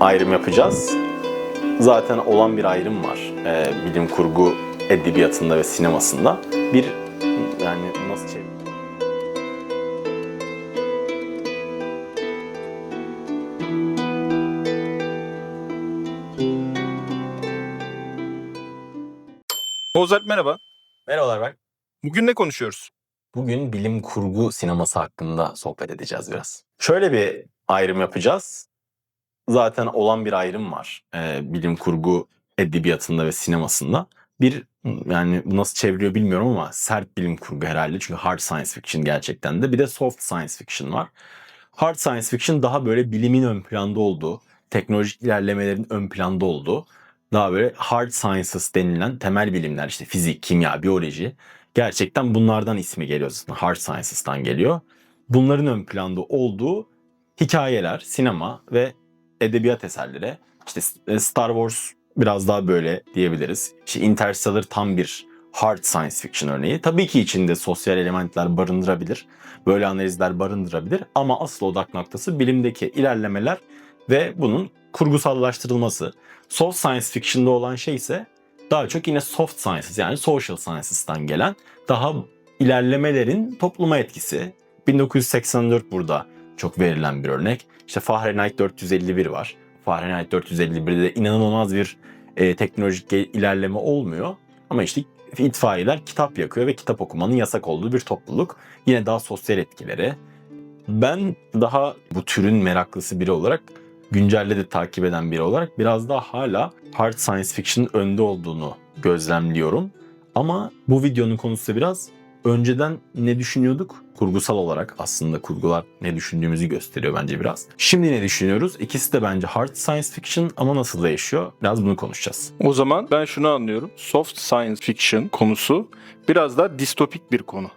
ayrım yapacağız. Zaten olan bir ayrım var. Ee, bilim kurgu edebiyatında ve sinemasında. Bir yani nasıl çevir? Ozalp merhaba. Merhabalar ben. Bugün ne konuşuyoruz? Bugün bilim kurgu sineması hakkında sohbet edeceğiz biraz. Şöyle bir ayrım yapacağız. Zaten olan bir ayrım var. Ee, bilim kurgu edebiyatında ve sinemasında. Bir yani bu nasıl çeviriyor bilmiyorum ama sert bilim kurgu herhalde. Çünkü hard science fiction gerçekten de. Bir de soft science fiction var. Hard science fiction daha böyle bilimin ön planda olduğu, teknolojik ilerlemelerin ön planda olduğu, daha böyle hard sciences denilen temel bilimler işte fizik, kimya, biyoloji gerçekten bunlardan ismi geliyor zaten. Hard Sciences'tan geliyor. Bunların ön planda olduğu hikayeler, sinema ve edebiyat eserleri. İşte e, Star Wars biraz daha böyle diyebiliriz. İşte Interstellar tam bir hard science fiction örneği. Tabii ki içinde sosyal elementler barındırabilir. Böyle analizler barındırabilir. Ama asıl odak noktası bilimdeki ilerlemeler ve bunun kurgusallaştırılması. Soft science fiction'da olan şey ise daha çok yine soft sciences yani social sciences'tan gelen daha ilerlemelerin topluma etkisi. 1984 burada çok verilen bir örnek. İşte Fahrenheit 451 var. Fahrenheit 451'de de inanılmaz bir e, teknolojik ilerleme olmuyor. Ama işte itfaiyeler kitap yakıyor ve kitap okumanın yasak olduğu bir topluluk. Yine daha sosyal etkileri. Ben daha bu türün meraklısı biri olarak güncelde de takip eden biri olarak biraz daha hala hard science fiction önde olduğunu gözlemliyorum. Ama bu videonun konusu biraz önceden ne düşünüyorduk? Kurgusal olarak aslında kurgular ne düşündüğümüzü gösteriyor bence biraz. Şimdi ne düşünüyoruz? İkisi de bence hard science fiction ama nasıl değişiyor? Biraz bunu konuşacağız. O zaman ben şunu anlıyorum. Soft science fiction konusu biraz daha distopik bir konu.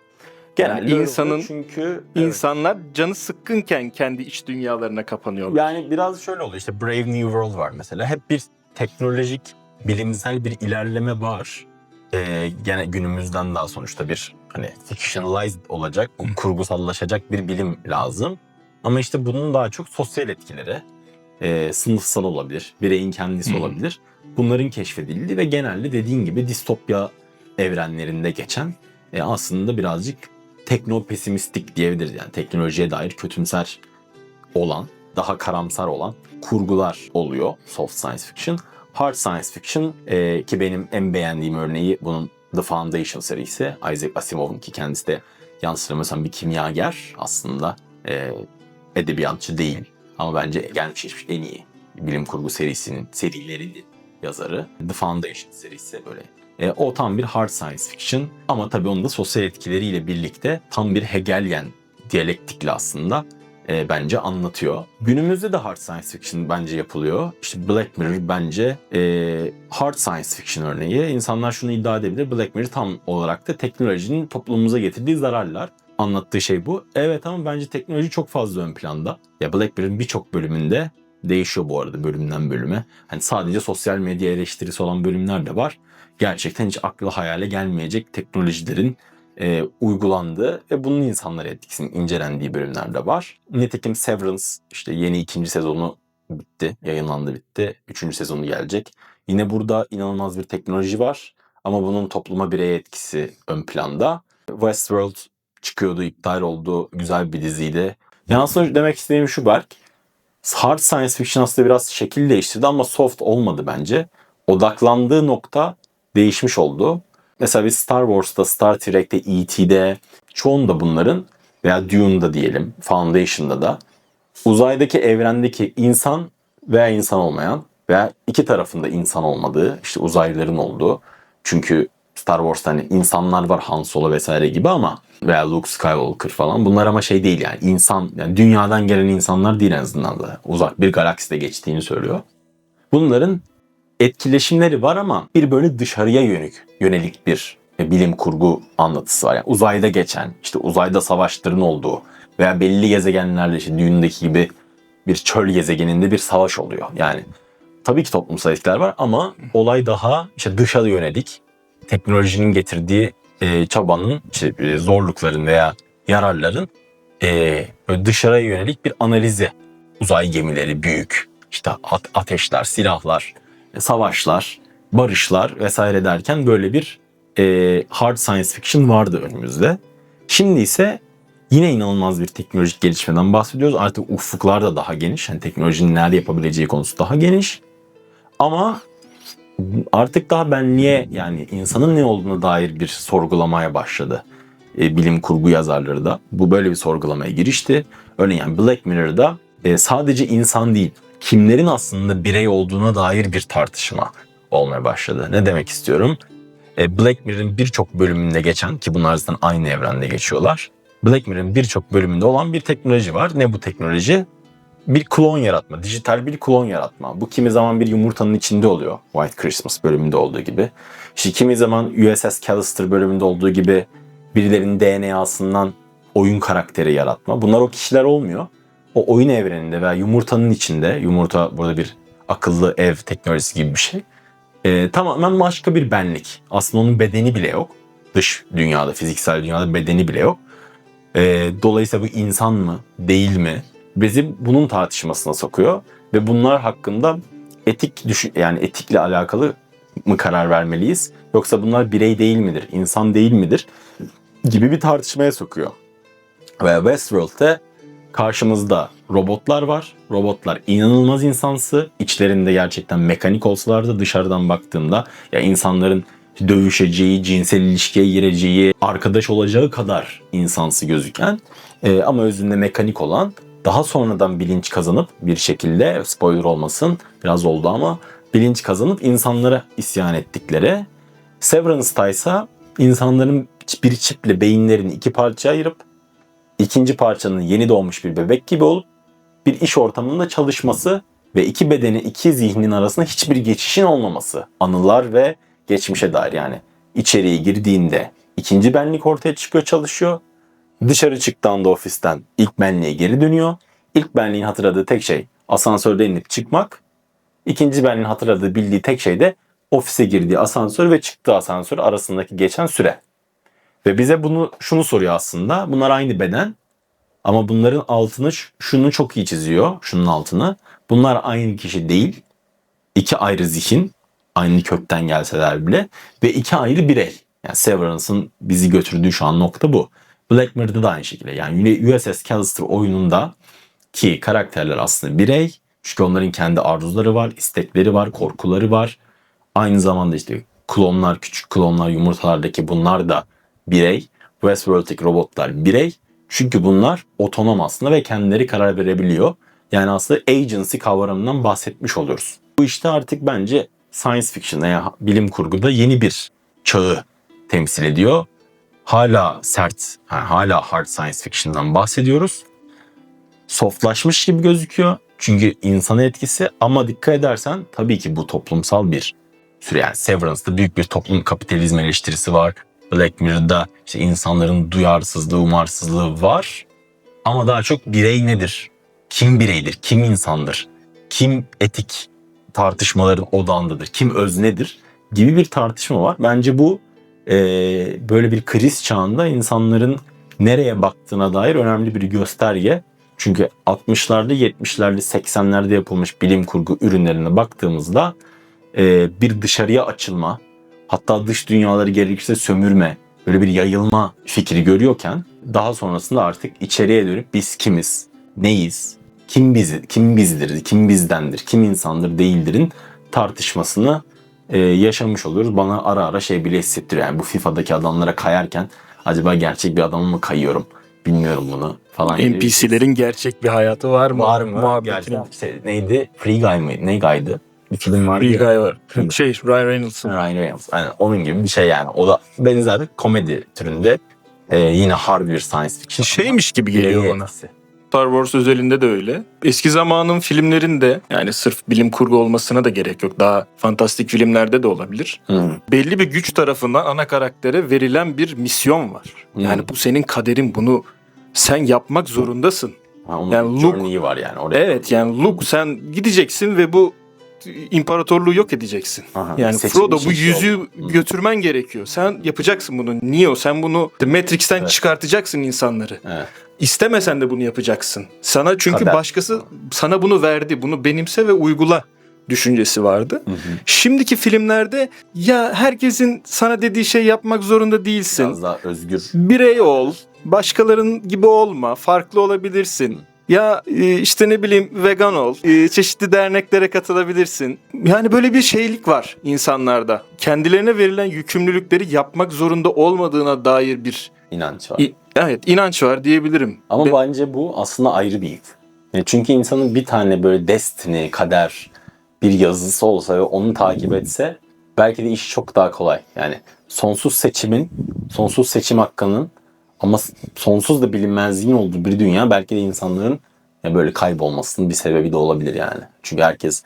Genelde Yani insanın- çünkü evet. İnsanlar canı sıkkınken kendi iç dünyalarına kapanıyorlar. Yani biraz şöyle oluyor işte Brave New World var mesela. Hep bir teknolojik, bilimsel bir ilerleme var. Ee, gene günümüzden daha sonuçta bir hani fictionalized olacak, kurgusallaşacak bir bilim lazım. Ama işte bunun daha çok sosyal etkileri, e, sınıfsal olabilir, bireyin kendisi olabilir. Bunların keşfedildiği ve genelde dediğin gibi distopya evrenlerinde geçen e, aslında birazcık teknopesimistik diyebiliriz. Yani teknolojiye dair kötümser olan, daha karamsar olan kurgular oluyor soft science fiction. Hard science fiction e, ki benim en beğendiğim örneği bunun The Foundation serisi. Isaac Asimov'un ki kendisi de yanlış hatırlamıyorsam bir kimyager aslında e, edebiyatçı değil. Ama bence gelmiş geçmiş en iyi bilim kurgu serisinin serilerinin yazarı. The Foundation serisi böyle. E, o tam bir hard science fiction ama tabii onun da sosyal etkileriyle birlikte tam bir Hegelian diyalektikle aslında e, bence anlatıyor. Günümüzde de hard science fiction bence yapılıyor. İşte Black Mirror bence e, hard science fiction örneği. İnsanlar şunu iddia edebilir. Black Mirror tam olarak da teknolojinin toplumumuza getirdiği zararlar. Anlattığı şey bu. Evet ama bence teknoloji çok fazla ön planda. Ya Black Mirror'ın birçok bölümünde değişiyor bu arada bölümden bölüme. Hani sadece sosyal medya eleştirisi olan bölümler de var. Gerçekten hiç akla hayale gelmeyecek teknolojilerin e, uygulandığı ve bunun insanlara etkisinin incelendiği bölümler de var. Nitekim Severance işte yeni ikinci sezonu bitti, yayınlandı bitti. Üçüncü sezonu gelecek. Yine burada inanılmaz bir teknoloji var ama bunun topluma bireye etkisi ön planda. Westworld çıkıyordu, iptal oldu. Güzel bir diziydi. Yani aslında demek istediğim şu Berk. Hard science fiction aslında biraz şekil değiştirdi ama soft olmadı bence. Odaklandığı nokta değişmiş oldu. Mesela biz Star Wars'ta, Star Trek'te, E.T.'de çoğunda bunların veya Dune'da diyelim, Foundation'da da uzaydaki evrendeki insan veya insan olmayan veya iki tarafında insan olmadığı, işte uzaylıların olduğu. Çünkü Star Wars'ta hani insanlar var Han Solo vesaire gibi ama veya Luke Skywalker falan bunlar ama şey değil yani insan yani dünyadan gelen insanlar değil en azından da uzak bir galakside geçtiğini söylüyor. Bunların etkileşimleri var ama bir böyle dışarıya yönelik yönelik bir e, bilim kurgu anlatısı var. Yani uzayda geçen, işte uzayda savaşların olduğu veya belli gezegenlerle işte düğündeki gibi bir çöl gezegeninde bir savaş oluyor. Yani tabii ki toplumsal etkiler var ama olay daha işte dışa yönelik teknolojinin getirdiği e, çabanın, işte, e, zorlukların veya yararların e, dışarıya yönelik bir analizi. Uzay gemileri büyük, işte at- ateşler, silahlar, savaşlar, barışlar vesaire derken böyle bir e, hard science fiction vardı önümüzde. Şimdi ise yine inanılmaz bir teknolojik gelişmeden bahsediyoruz. Artık ufuklar da daha geniş. Yani teknolojinin nerede yapabileceği konusu daha geniş. Ama artık daha benliğe yani insanın ne olduğuna dair bir sorgulamaya başladı. E, bilim kurgu yazarları da bu böyle bir sorgulamaya girişti. Örneğin Black Mirror'da e, sadece insan değil, kimlerin aslında birey olduğuna dair bir tartışma olmaya başladı. Ne demek istiyorum? E, Black Mirror'ın birçok bölümünde geçen ki bunlar zaten aynı evrende geçiyorlar. Black Mirror'ın birçok bölümünde olan bir teknoloji var. Ne bu teknoloji? Bir klon yaratma, dijital bir klon yaratma. Bu kimi zaman bir yumurtanın içinde oluyor. White Christmas bölümünde olduğu gibi. İşte kimi zaman USS Callister bölümünde olduğu gibi birilerinin DNA'sından oyun karakteri yaratma. Bunlar o kişiler olmuyor. O oyun evreninde veya yumurtanın içinde, yumurta burada bir akıllı ev teknolojisi gibi bir şey. Ee, tamamen başka bir benlik. Aslında onun bedeni bile yok. Dış dünyada, fiziksel dünyada bedeni bile yok. Ee, dolayısıyla bu insan mı, değil mi? Bizi bunun tartışmasına sokuyor ve bunlar hakkında etik düşün yani etikle alakalı mı karar vermeliyiz yoksa bunlar birey değil midir, insan değil midir gibi bir tartışmaya sokuyor. Ve Westworld'te karşımızda robotlar var. Robotlar inanılmaz insansı. İçlerinde gerçekten mekanik olsalar da dışarıdan baktığımda ya insanların dövüşeceği, cinsel ilişkiye gireceği, arkadaş olacağı kadar insansı gözüken e, ama özünde mekanik olan daha sonradan bilinç kazanıp bir şekilde spoiler olmasın biraz oldu ama bilinç kazanıp insanlara isyan ettikleri Severance'da ise insanların bir çiple beyinlerini iki parçaya ayırıp ikinci parçanın yeni doğmuş bir bebek gibi olup bir iş ortamında çalışması ve iki bedeni iki zihnin arasında hiçbir geçişin olmaması. Anılar ve geçmişe dair yani içeriye girdiğinde ikinci benlik ortaya çıkıyor çalışıyor. Dışarı çıktığında ofisten ilk benliğe geri dönüyor. İlk benliğin hatırladığı tek şey asansörde inip çıkmak. İkinci benliğin hatırladığı bildiği tek şey de ofise girdiği asansör ve çıktığı asansör arasındaki geçen süre. Ve bize bunu şunu soruyor aslında. Bunlar aynı beden ama bunların altını şunu çok iyi çiziyor. Şunun altını. Bunlar aynı kişi değil. İki ayrı zihin. Aynı kökten gelseler bile. Ve iki ayrı birey. Yani Severance'ın bizi götürdüğü şu an nokta bu. Black Mirror'da da aynı şekilde. Yani USS Callister oyununda ki karakterler aslında birey. Çünkü onların kendi arzuları var, istekleri var, korkuları var. Aynı zamanda işte klonlar, küçük klonlar, yumurtalardaki bunlar da birey. Westworld'daki robotlar birey. Çünkü bunlar otonom aslında ve kendileri karar verebiliyor. Yani aslında agency kavramından bahsetmiş oluyoruz. Bu işte artık bence science fiction'da yani bilim kurguda yeni bir çağı temsil ediyor. Hala sert, yani hala hard science fiction'dan bahsediyoruz. Softlaşmış gibi gözüküyor. Çünkü insana etkisi ama dikkat edersen tabii ki bu toplumsal bir süre. Yani Severance'da büyük bir toplum kapitalizm eleştirisi var. Black Mirror'da işte insanların duyarsızlığı, umarsızlığı var. Ama daha çok birey nedir? Kim bireydir? Kim insandır? Kim etik tartışmaların odağındadır? Kim öznedir? Gibi bir tartışma var. Bence bu e, böyle bir kriz çağında insanların nereye baktığına dair önemli bir gösterge. Çünkü 60'larda, 70'lerde, 80'lerde yapılmış bilim kurgu ürünlerine baktığımızda e, bir dışarıya açılma, hatta dış dünyaları gerekirse sömürme, böyle bir yayılma fikri görüyorken daha sonrasında artık içeriye dönüp biz kimiz, neyiz, kim bizi, kim bizdir, kim bizdendir, kim insandır, değildirin tartışmasını e, yaşamış oluyoruz. Bana ara ara şey bile hissettiriyor. Yani bu FIFA'daki adamlara kayarken acaba gerçek bir adama mı kayıyorum? Bilmiyorum bunu falan. NPC'lerin gerçek bir hayatı var mı? var mı? Muhabbetini. Gerçekten işte neydi? Free Guy mıydı? Ne guy'dı? Vardı Bir ya. guy var. Şey Ryan Reynolds'ın. Ryan Reynolds. Yani onun gibi bir şey yani. O da benzer bir komedi türünde. Ee, yine harbi bir science fiction. Şeymiş gibi geliyor bana. Star Wars özelinde de öyle. Eski zamanın filmlerinde yani sırf bilim kurgu olmasına da gerek yok. Daha fantastik filmlerde de olabilir. Hı. Belli bir güç tarafından ana karaktere verilen bir misyon var. Yani Hı. bu senin kaderin. Bunu sen yapmak zorundasın. Ha, onun Yani yani Luke- var yani. Oraya. Evet yani Luke sen gideceksin ve bu imparatorluğu yok edeceksin. Aha, Yani Frodo bu iş yüzüğü oldu. Hı. götürmen gerekiyor. Sen yapacaksın bunu. Neo sen bunu The Matrix'ten Evet. çıkartacaksın insanları. Evet. istemesen de bunu yapacaksın. Sana çünkü Kader. başkası sana bunu verdi. Bunu benimse ve uygula düşüncesi vardı. Şimdiki filmlerde ya herkesin sana dediği şey yapmak zorunda değilsin. Biraz daha özgür. Birey ol, başkaların gibi olma, farklı olabilirsin. Ya e, işte ne bileyim vegan ol, e, çeşitli derneklere katılabilirsin. Yani böyle bir şeylik var insanlarda. Kendilerine verilen yükümlülükleri yapmak zorunda olmadığına dair bir inanç var. İ- evet inanç var diyebilirim. Ama Ve- bence bu aslında ayrı bir yük. Çünkü insanın bir tane böyle destiny, kader bir yazısı olsa ve onu takip etse belki de iş çok daha kolay. Yani sonsuz seçimin, sonsuz seçim hakkının ama sonsuz da bilinmezliğin olduğu bir dünya belki de insanların ya böyle kaybolmasının bir sebebi de olabilir yani. Çünkü herkes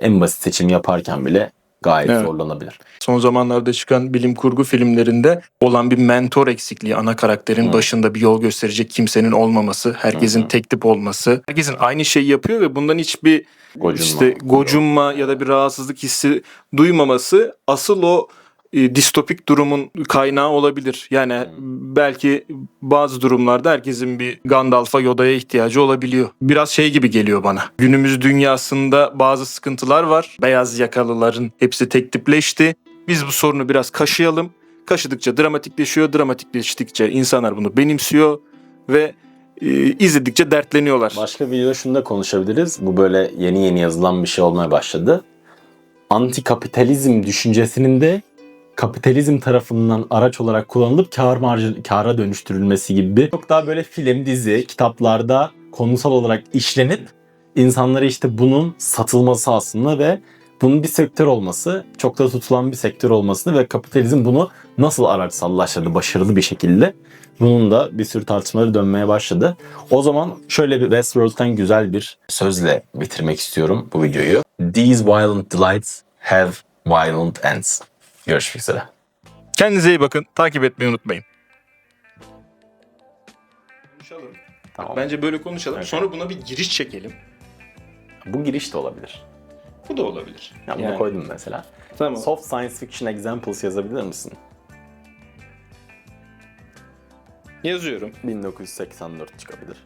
en basit seçim yaparken bile gayet Evet. zorlanabilir. son zamanlarda çıkan bilim kurgu filmlerinde olan bir mentor eksikliği ana karakterin Hı. başında bir yol gösterecek kimsenin olmaması, herkesin Hı tek tip olması. Herkesin aynı şeyi yapıyor ve bundan hiçbir Gocunma. işte gocunma ya da bir rahatsızlık hissi duymaması asıl o e, distopik durumun kaynağı olabilir. Yani belki bazı durumlarda herkesin bir Gandalf'a Yoda'ya ihtiyacı olabiliyor. Biraz şey gibi geliyor bana. Günümüz dünyasında bazı sıkıntılar var. Beyaz yakalıların hepsi tek tipleşti. Biz bu sorunu biraz kaşıyalım. Kaşıdıkça dramatikleşiyor. Dramatikleştikçe insanlar bunu benimsiyor ve e, izledikçe dertleniyorlar. Başka bir videoda şunu da konuşabiliriz. Bu böyle yeni yeni yazılan bir şey olmaya başladı. Antikapitalizm düşüncesinin de kapitalizm tarafından araç olarak kullanılıp kar marjı, kara dönüştürülmesi gibi çok daha böyle film, dizi, kitaplarda konusal olarak işlenip insanlara işte bunun satılması aslında ve bunun bir sektör olması, çok da tutulan bir sektör olmasını ve kapitalizm bunu nasıl araçsallaştırdı başarılı bir şekilde bunun da bir sürü tartışmaları dönmeye başladı. O zaman şöyle bir Westworld'den güzel bir sözle bitirmek istiyorum bu videoyu. These violent delights have violent ends. Görüşmek üzere. Kendinize iyi bakın. Takip etmeyi unutmayın. Konuşalım. Tamam. Bence böyle konuşalım. Evet. Sonra buna bir giriş çekelim. Bu giriş de olabilir. Bu da olabilir. Ya bunu Yani. koydum mesela. Tamam. Soft science fiction examples yazabilir misin? Yazıyorum. 1984 çıkabilir.